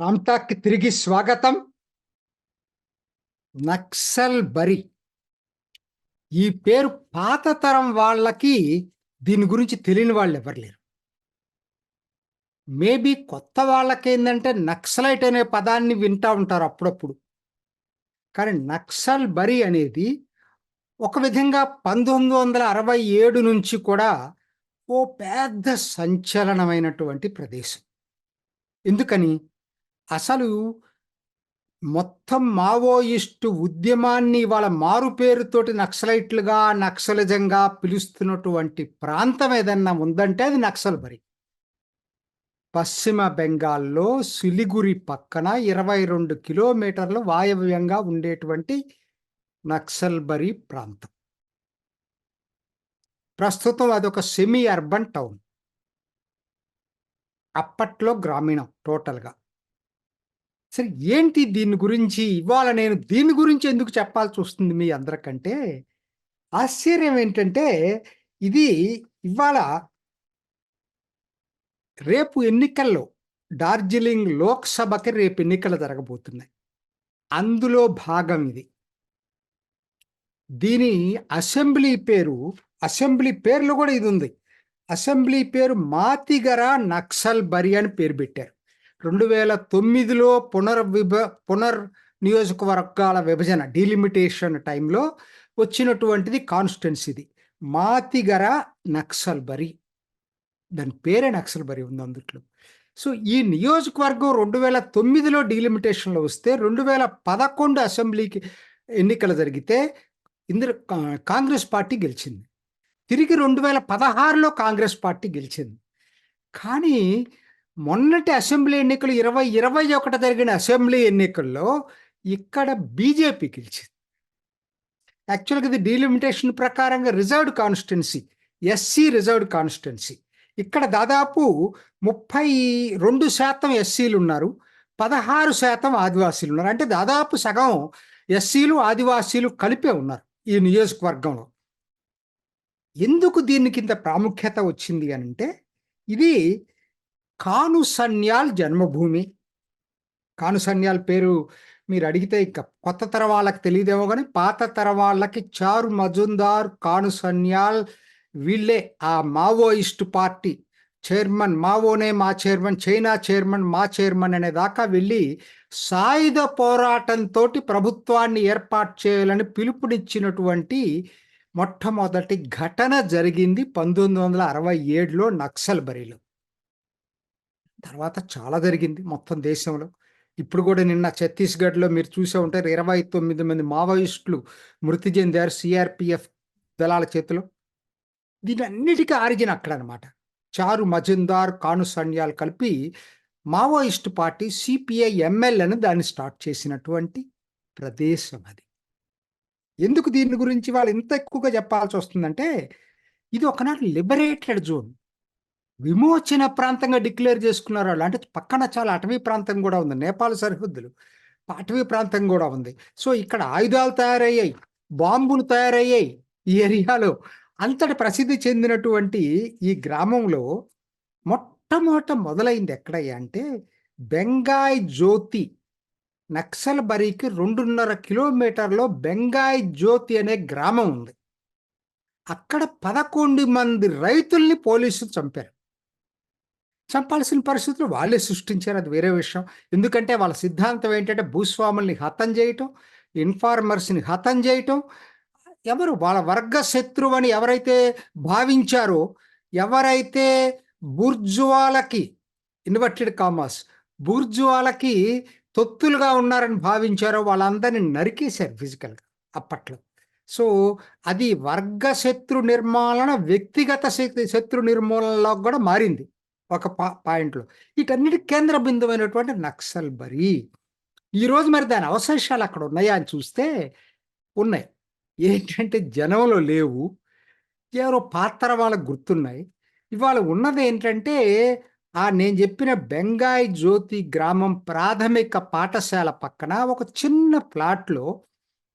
రామ్టాక్కి తిరిగి స్వాగతం. నక్సల్ బరి. ఈ పేరు పాత తరం వాళ్ళకి దీని గురించి తెలియని వాళ్ళు ఎవరు లేరు. మేబీ కొత్త వాళ్ళకి ఏంటంటే నక్సలైట్ అనే పదాన్ని వింటా ఉంటారు అప్పుడప్పుడు. కానీ నక్సల్ బరి అనేది ఒక విధంగా పంతొమ్మిది వందల అరవై ఏడు నుంచి కూడా ఓ పెద్ద సంచలనమైనటువంటి ప్రదేశం. ఎందుకని? అసలు మొత్తం మావోయిస్టు ఉద్యమాన్ని వాళ్ళ మారు పేరుతోటి నక్సలైట్లుగా నక్సలిజంగా పిలుస్తున్నటువంటి ప్రాంతం ఏదన్నా ఉందంటే అది నక్సల్ బరి పశ్చిమ బెంగాల్లో సిలిగురి పక్కన ఇరవై రెండు కిలోమీటర్లు వాయవ్యంగా ఉండేటువంటి నక్సల్బరి ప్రాంతం. ప్రస్తుతం అదొక సెమీ అర్బన్ టౌన్. అప్పట్లో గ్రామీణం టోటల్గా. సరే ఏంటి దీని గురించి? ఇవాళ నేను దీని గురించి ఎందుకు చెప్పాల్సి వస్తుంది మీ అందరికంటే ఆశ్చర్యం ఏంటంటే ఇది ఇవాళ రేపు ఎన్నికల్లో డార్జిలింగ్ లోక్సభకి రేపు ఎన్నికలు జరగబోతున్నాయి. అందులో భాగం ఇది. దీని అసెంబ్లీ పేరు అసెంబ్లీ పేర్లు కూడా ఇది ఉంది. అసెంబ్లీ పేరు మాతిగర నక్సల్ బరి అని పేరు పెట్టారు. రెండు వేల తొమ్మిదిలో పునర్విభ పునర్ నియోజకవర్గాల విభజన డీలిమిటేషన్ టైంలో వచ్చినటువంటిది కాన్స్టిట్యున్సీది. మాతిగర నక్సల్ బరి దాని పేరే నక్సల్ బరి ఉంది అందుట్లో. సో ఈ నియోజకవర్గం రెండు వేల తొమ్మిదిలో డీలిమిటేషన్లో వస్తే రెండు వేల పదకొండు అసెంబ్లీకి ఎన్నికలు జరిగితే ఇందులో కాంగ్రెస్ పార్టీ గెలిచింది. తిరిగి రెండు వేల పదహారులో కాంగ్రెస్ పార్టీ గెలిచింది. కానీ మొన్నటి అసెంబ్లీ ఎన్నికలు ఇరవై ఇరవై ఒకటి జరిగిన అసెంబ్లీ ఎన్నికల్లో ఇక్కడ బీజేపీ గెలిచింది. యాక్చువల్గా ఇది డీలిమిటేషన్ ప్రకారంగా reserved constituency SC reserved constituency. ఇక్కడ దాదాపు ముప్పై రెండు శాతం ఎస్సీలు ఉన్నారు పదహారు శాతం ఆదివాసీలు ఉన్నారు. అంటే దాదాపు సగం ఎస్సీలు ఆదివాసీలు కలిపే ఉన్నారు ఈ నియోజకవర్గంలో. ఎందుకు దీనికి ఇంత ప్రాముఖ్యత వచ్చింది అని అంటే ఇది కాను సన్యాల్ జన్మభూమి. కాను సన్యాల్ పేరు మీరు అడిగితే ఇంకా కొత్త తర వాళ్ళకి తెలియదేమో కానీ పాత తర వాళ్ళకి చారు మజుందార్ కాను సన్యాల్ వీళ్ళే. ఆ మావోయిస్ట్ పార్టీ చైర్మన్ మావోనే మా చైర్మన్ చైనా చైర్మన్ మా చైర్మన్ అనే దాకా వెళ్ళి సాయుధ పోరాటంతో ప్రభుత్వాన్ని ఏర్పాటు చేయాలని పిలుపునిచ్చినటువంటి మొట్టమొదటి ఘటన జరిగింది పంతొమ్మిది వందల అరవై ఏడులో నక్సల్ బరిలో తర్వాత చాలా జరిగింది మొత్తం దేశంలో. ఇప్పుడు కూడా నిన్న ఛత్తీస్గఢ్లో మీరు చూసే ఉంటారు ఇరవై తొమ్మిది మంది మావోయిస్టులు మృతి చెందారు సిఆర్పిఎఫ్ దళాల చేతిలో. దీని అన్నిటికీ ఆరిజిన్ అక్కడ అనమాట చారు మజుందార్ కాను సన్యాలు కలిపి మావోయిస్ట్ పార్టీ సిపిఐ ఎంఎల్ అని దాన్ని స్టార్ట్ చేసినటువంటి ప్రదేశం అది. ఎందుకు దీని గురించి వాళ్ళు ఇంత ఎక్కువగా చెప్పాల్సి వస్తుందంటే ఇది ఒకనాడు లిబరేటెడ్ జోన్. విమోచన ప్రాంతంగా డిక్లేర్ చేసుకున్నారు వాళ్ళు. అంటే పక్కన చాలా అటవీ ప్రాంతం కూడా ఉంది. నేపాల్ సరిహద్దులు అటవీ ప్రాంతం కూడా ఉంది. సో ఇక్కడ ఆయుధాలు తయారయ్యాయి బాంబులు తయారయ్యాయి ఈ ఏరియాలో. అంతటి ప్రసిద్ధి చెందినటువంటి ఈ గ్రామంలో మొట్టమొదట మొదలైంది ఎక్కడయ్యా అంటే బెంగాయ్ జ్యోతి నక్సల్ బరీకి రెండున్నర కిలోమీటర్లో బెంగాయ్ జ్యోతి అనే గ్రామం ఉంది. అక్కడ పదకొండు మంది రైతుల్ని పోలీసులు చంపారు. చంపాల్సిన పరిస్థితులు వాళ్ళే సృష్టించారు. అది వేరే విషయం. ఎందుకంటే వాళ్ళ సిద్ధాంతం ఏంటంటే భూస్వాముల్ని హతం చేయటం ఇన్ఫార్మర్స్ని హతం చేయటం. ఎవరు వాళ్ళ వర్గ శత్రువు అని ఎవరైతే భావించారో ఎవరైతే బుర్జువాలకి ఇన్వర్టెడ్ కామర్స్ బుర్జువాలకి తొత్తులుగా ఉన్నారని భావించారో వాళ్ళందరినీ నరికేశారు ఫిజికల్గా అప్పట్లో. సో అది వర్గ శత్రు నిర్మూలన వ్యక్తిగత శత్రు నిర్మూలనలో కూడా మారింది. ఒక పా పాయింట్లో. వీటన్నిటి కేంద్ర బిందువైనటువంటి నక్సల్ బరి ఈరోజు మరి దాని అవశేషాలు అక్కడ ఉన్నాయా అని చూస్తే ఉన్నాయి. ఏంటంటే జనంలో లేవు. ఎవరో పాత్ర వాళ్ళకు గుర్తున్నాయి. ఇవాళ ఉన్నది ఏంటంటే ఆ నేను చెప్పిన బెంగాయ్ జ్యోతి గ్రామం ప్రాథమిక పాఠశాల పక్కన ఒక చిన్న ప్లాట్లో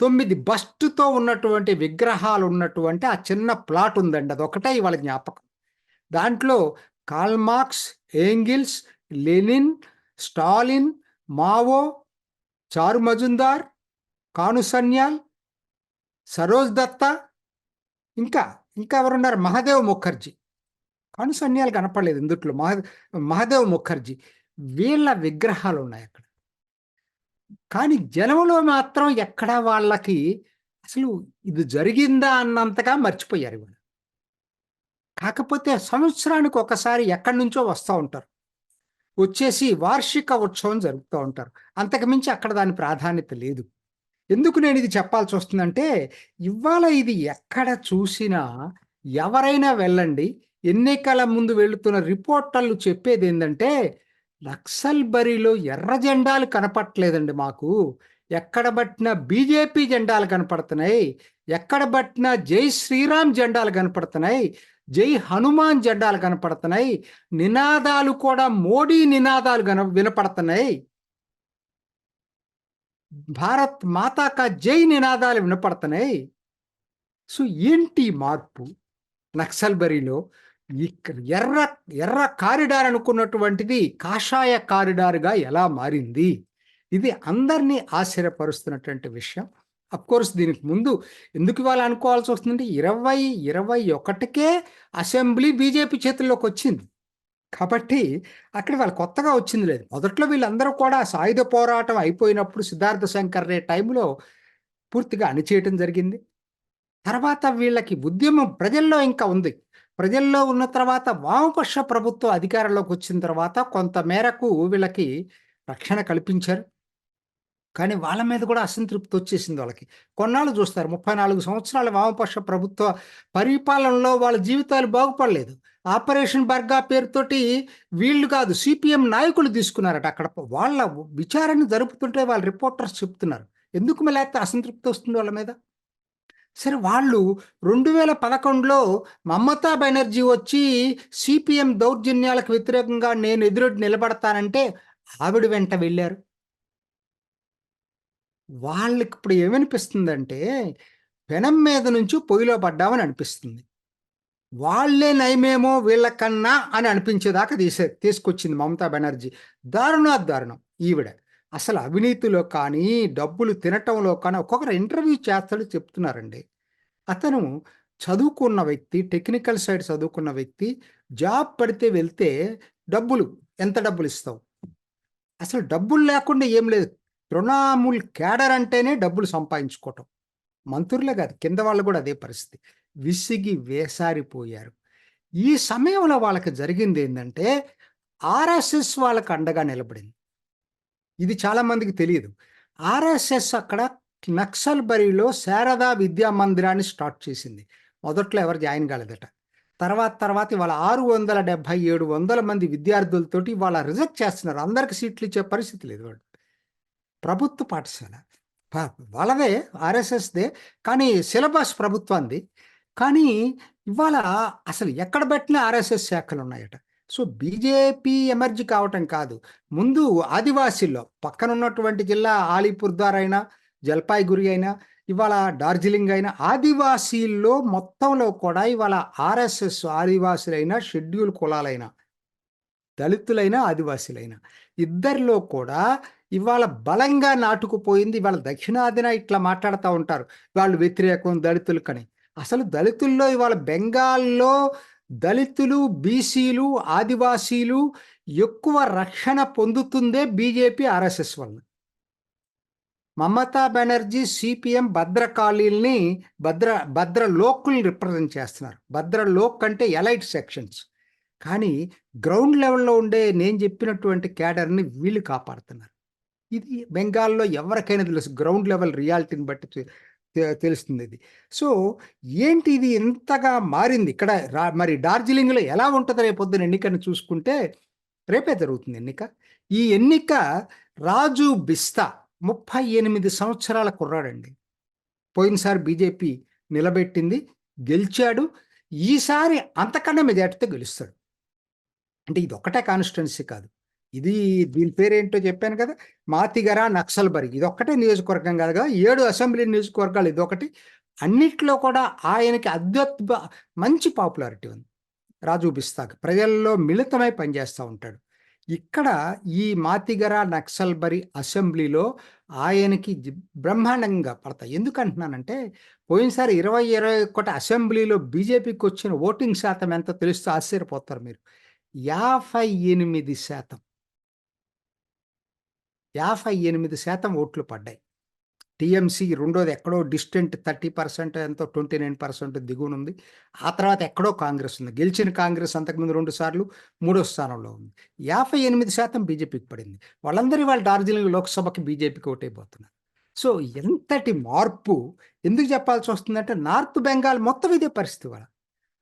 తొమ్మిది బస్టుతో ఉన్నటువంటి విగ్రహాలు ఉన్నటువంటి ఆ చిన్న ప్లాట్ ఉందండి. అదొకటే ఇవాళ జ్ఞాపకం. దాంట్లో Karl Marx Engels Lenin Stalin Mao Charu Majumdar Kanu Sanyal Saroj Datta ఇంకా ఇంకా ఎవరున్నారు? మహాదేవ్ ముఖర్జీ కానుసన్యాలు కనపడలేదు ఇందుట్లో. మహా మహాదేవ్ ముఖర్జీ వీళ్ళ విగ్రహాలు ఉన్నాయి అక్కడ. కానీ జనంలో మాత్రం ఎక్కడ వాళ్ళకి అసలు ఇది జరిగిందా అన్నంతగా మర్చిపోయారు ఇవాళ. కాకపోతే సంవత్సరానికి ఒకసారి ఎక్కడి నుంచో వస్తూ ఉంటారు. వచ్చేసి వార్షిక ఉత్సవం జరుపుతూ ఉంటారు. అంతకుమించి అక్కడ దాని ప్రాధాన్యత లేదు. ఎందుకు నేను ఇది చెప్పాల్సి వస్తుందంటే ఇవాళ ఇది ఎక్కడ చూసినా ఎవరైనా వెళ్ళండి ఎన్నికల ముందు వెళుతున్న రిపోర్టర్లు చెప్పేది ఏంటంటే నక్సల్బరిలో ఎర్ర జెండాలు కనపట్లేదండి మాకు. ఎక్కడ బట్టిన బీజేపీ జెండాలు కనపడుతున్నాయి ఎక్కడ బట్టిన జై శ్రీరామ్ జెండాలు కనపడుతున్నాయి జై హనుమాన్ జెండాలు కనపడుతున్నాయి. నినాదాలు కూడా మోడీ నినాదాలు కన వినపడుతున్నాయి. భారత్ మాతాక జై నినాదాలు వినపడుతున్నాయి. సో ఏంటి మార్పు? నక్సల్బరిలో ఇక్కడ ఎర్ర ఎర్ర కారిడార్ అనుకున్నటువంటిది కాషాయ కారిడార్గా ఎలా మారింది? ఇది అందరినీ ఆశ్చర్యపరుస్తున్నటువంటి విషయం. కోర్స్ దీనికి ముందు ఎందుకు ఇవాళ అనుకోవాల్సి వస్తుందంటే ఇరవై ఇరవై ఒకటికే అసెంబ్లీ బీజేపీ చేతుల్లోకి వచ్చింది. కాబట్టి అక్కడ వాళ్ళు కొత్తగా వచ్చింది లేదు. మొదట్లో వీళ్ళందరూ కూడా సాయుధ పోరాటం అయిపోయినప్పుడు సిద్ధార్థ శంకర్ రే టైంలో పూర్తిగా అణిచేయటం జరిగింది. తర్వాత వీళ్ళకి ఉద్యమం ప్రజల్లో ఇంకా ఉంది. ప్రజల్లో ఉన్న తర్వాత వామపక్ష ప్రభుత్వం అధికారంలోకి వచ్చిన తర్వాత కొంత మేరకు వీళ్ళకి రక్షణ కల్పించారు. కానీ వాళ్ళ మీద కూడా అసంతృప్తి వచ్చేసింది వాళ్ళకి. కొన్నాళ్ళు చూస్తారు ముప్పై నాలుగు సంవత్సరాల వామపక్ష ప్రభుత్వ పరిపాలనలో వాళ్ళ జీవితాలు బాగుపడలేదు. ఆపరేషన్ బర్గా పేరుతోటి వీళ్ళు కాదు సిపిఎం నాయకులు తీసుకున్నారట అక్కడ. వాళ్ళ విచారణ జరుపుతుంటే వాళ్ళ రిపోర్టర్స్ చెప్తున్నారు. ఎందుకు లేకపోతే అసంతృప్తి వస్తుంది వాళ్ళ మీద? సరే వాళ్ళు రెండు వేల పదకొండులో మమతా బెనర్జీ వచ్చి సిపిఎం దౌర్జన్యాలకు వ్యతిరేకంగా నేను ఎదురొడ్డి నిలబడతానంటే ఆవిడ వెంట వెళ్ళారు. వాళ్ళకి ఇప్పుడు ఏమనిపిస్తుందంటే పెనం మీద నుంచి పొయ్యిలో పడ్డామని అనిపిస్తుంది. వాళ్ళే నయమేమో వీళ్ళకన్నా అని అనిపించేదాకా తీసే తీసుకొచ్చింది మమతా బెనర్జీ. దారుణా దారుణం ఈవిడ. అసలు అవినీతిలో కానీ డబ్బులు తినటంలో కానీ ఒక్కొక్కరు ఇంటర్వ్యూ చేస్తాడు చెప్తున్నారండి. అతను చదువుకున్న వ్యక్తి టెక్నికల్ సైడ్ చదువుకున్న వ్యక్తి జాబ్ పడితే వెళ్తే డబ్బులు ఎంత డబ్బులు ఇస్తావు? అసలు డబ్బులు లేకుండా ఏం లేదు. తృణామూల్ క్యాడర్ అంటేనే డబ్బులు సంపాదించుకోవటం. మంత్రులే కాదు కింద వాళ్ళు కూడా అదే పరిస్థితి. విసిగి వేసారిపోయారు. ఈ సమయంలో వాళ్ళకి జరిగింది ఏంటంటే ఆర్ఎస్ఎస్ వాళ్ళకి అండగా నిలబడింది. ఇది చాలామందికి తెలియదు. ఆర్ఎస్ఎస్ అక్కడ నక్సల్ బరిలో శారదా విద్యా మందిరాన్ని స్టార్ట్ చేసింది. మొదట్లో ఎవరు జాయిన్ కాలేదట. తర్వాత తర్వాత ఇవాళ ఆరు వందల డెబ్భై ఏడు వందల మంది విద్యార్థులతోటి వాళ్ళ రిజెక్ట్ చేస్తున్నారు. అందరికి సీట్లు ఇచ్చే పరిస్థితి లేదు వాడు ప్రభుత్వ పాఠశాల. వాళ్ళదే ఆర్ఎస్ఎస్దే కానీ సిలబస్ ప్రభుత్వంది కానీ ఇవాళ అసలు ఎక్కడ పెట్టినా ఆర్ఎస్ఎస్ శాఖలు ఉన్నాయట సో బీజేపీ ఎమర్జీ కావటం కాదు. ముందు ఆదివాసీల్లో పక్కన ఉన్నటువంటి జిల్లా ఆలీపుర్దార్ అయినా జల్పాయిగురి అయినా ఇవాళ డార్జిలింగ్ అయినా ఆదివాసీల్లో మొత్తంలో కూడా ఇవాళ ఆర్ఎస్ఎస్ ఆదివాసులైనా షెడ్యూల్ కులాలైనా దళితులైన ఆదివాసీలైనా ఇద్దరిలో కూడా ఇవాళ బలంగా నాటుకుపోయింది. ఇవాళ దక్షిణాదిన ఇట్లా మాట్లాడుతూ ఉంటారు. వాళ్ళు వ్యతిరేకం దళితులు కని. అసలు దళితుల్లో ఇవాళ బెంగాల్లో దళితులు బీసీలు ఆదివాసీలు ఎక్కువ రక్షణ పొందుతుందే బీజేపీ ఆర్ఎస్ఎస్ వల్ల. మమతా బెనర్జీ సిపిఎం భద్రకాళీల్ని భద్ర భద్ర లోకుల్ని రిప్రజెంట్ చేస్తున్నారు. భద్ర లోక్ అంటే ఎలైట్ సెక్షన్స్. కానీ గ్రౌండ్ లెవెల్లో ఉండే నేను చెప్పినటువంటి క్యాడర్ని వీళ్ళు కాపాడుతున్నారు. ఇది బెంగాల్లో ఎవరికైనా తెలుసు గ్రౌండ్ లెవెల్ రియాలిటీని బట్టి తెలుస్తుంది ఇది. సో ఏంటి ఇది ఎంతగా మారింది? ఇక్కడ రా మరి డార్జిలింగ్లో ఎలా ఉంటుంది రేపు పొద్దున ఎన్నికను చూసుకుంటే రేపే జరుగుతుంది ఎన్నిక. ఈ ఎన్నిక రాజు బిస్తా ముప్పై ఎనిమిది సంవత్సరాల కుర్రాడండి. పోయినసారి బీజేపీ నిలబెట్టింది గెలిచాడు ఈసారి అంతకన్నా మెజార్టీతో గెలుస్తాడు. అంటే ఇది ఒకటే కాన్స్టిట్యున్సీ కాదు. ఇది దీని పేరేంటో చెప్పాను కదా మాతిగర నక్సల్బరి ఇది ఒక్కటే నియోజకవర్గం కాదు కదా ఏడు అసెంబ్లీ నియోజకవర్గాలు ఇది ఒకటి. అన్నిట్లో కూడా ఆయనకి అద్భుత మంచి పాపులారిటీ ఉంది. రాజు బిస్తాక్ ప్రజల్లో మిళితమై పనిచేస్తూ ఉంటాడు. ఇక్కడ ఈ మాతిగర నక్సల్బరి అసెంబ్లీలో ఆయనకి బ్రహ్మాండంగా పడతాయి. ఎందుకంటున్నానంటే పోయినసారి ఇరవై ఇరవై ఒకటి అసెంబ్లీలో బీజేపీకి వచ్చిన ఓటింగ్ శాతం ఎంతో తెలుస్తూ ఆశ్చర్యపోతారు మీరు. యాభై ఎనిమిది శాతం. యాభై ఎనిమిది శాతం ఓట్లు పడ్డాయి. టీఎంసీ రెండోది ఎక్కడో డిస్టెంట్ థర్టీ పర్సెంట్ ఎంతో ట్వంటీ నైన్ పర్సెంట్ దిగునుంది ఆ తర్వాత ఎక్కడో కాంగ్రెస్ ఉంది. గెలిచిన కాంగ్రెస్ అంతకుముందు రెండు సార్లు మూడో స్థానంలో ఉంది. యాభై ఎనిమిది శాతం బీజేపీకి పడింది. వాళ్ళందరూ వాళ్ళ డార్జిలింగ్ లోక్సభకి బీజేపీకి ఓటైపోతున్నారు. సో ఎంతటి మార్పు ఎందుకు చెప్పాల్సి వస్తుందంటే నార్త్ బెంగాల్ మొత్తం ఇదే పరిస్థితి వాళ్ళ.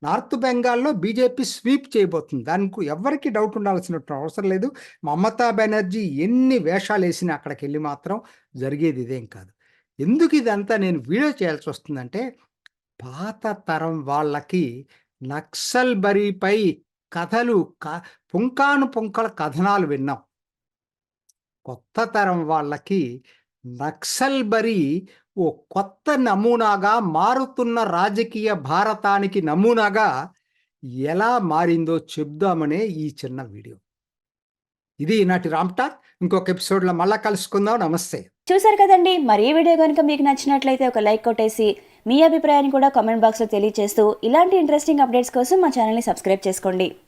నార్త్ బెంగాల్లో బీజేపీ స్వీప్ చేయబోతుంది. దానికి ఎవరికి డౌట్ ఉండాల్సిన అవసరం లేదు. మమతా బెనర్జీ ఎన్ని వేషాలు వేసినా అక్కడికి వెళ్ళి మాత్రం జరిగేది ఇదేం కాదు. ఎందుకు ఇదంతా నేను వీడియో చేయాల్సి వస్తుందంటే పాత తరం వాళ్ళకి నక్సల్ బరీపై కథలు క పుంకాను పుంకల కథనాలు విన్నాం. కొత్త తరం వాళ్ళకి నక్సల్ బరి ఓ కొత్త నమూనాగా మారుతున్న రాజకీయ భారతానికి నమూనాగా ఎలా మారిందో చెప్దామనే ఈ చిన్న వీడియో. ఇది నాటి రామ్టాక్ ఇంకొక ఎపిసోడ్లో మళ్ళా కలుసుకుందాం. నమస్తే. చూసారు కదండి మరి వీడియో కనుక మీకు నచ్చినట్లయితే ఒక లైక్ కొట్టేసి మీ అభిప్రాయాన్ని కూడా కామెంట్ బాక్స్లో తెలియజేస్తూ ఇలాంటి ఇంట్రెస్టింగ్ అప్డేట్స్ కోసం మా ఛానల్ని సబ్స్క్రైబ్ చేసుకోండి.